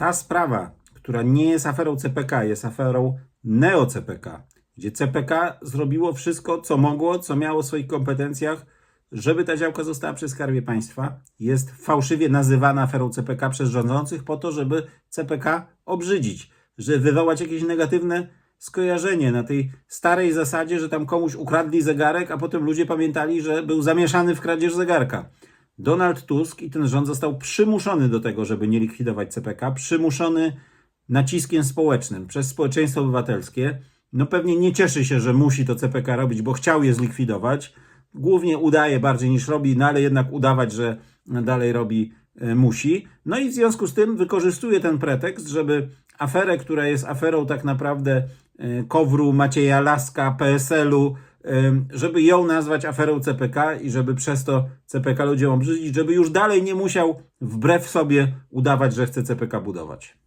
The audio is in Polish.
Ta sprawa, która nie jest aferą CPK, jest aferą neo-CPK, gdzie CPK zrobiło wszystko, co mogło, co miało w swoich kompetencjach, żeby ta działka została przy Skarbie Państwa, jest fałszywie nazywana aferą CPK przez rządzących po to, żeby CPK obrzydzić, żeby wywołać jakieś negatywne skojarzenie na tej starej zasadzie, że tam komuś ukradli zegarek, a potem ludzie pamiętali, że był zamieszany w kradzież zegarka. Donald Tusk i ten rząd został przymuszony do tego, żeby nie likwidować CPK, przymuszony naciskiem społecznym przez społeczeństwo obywatelskie. No pewnie nie cieszy się, że musi to CPK robić, bo chciał je zlikwidować. Głównie udaje bardziej niż robi, no ale jednak udawać, że dalej robi e, musi. No i w związku z tym wykorzystuje ten pretekst, żeby aferę, która jest aferą tak naprawdę e, Kowru, Macieja Laska, PSL-u, żeby ją nazwać aferą CPK i żeby przez to CPK ludziom obrzydzić, żeby już dalej nie musiał wbrew sobie udawać, że chce CPK budować.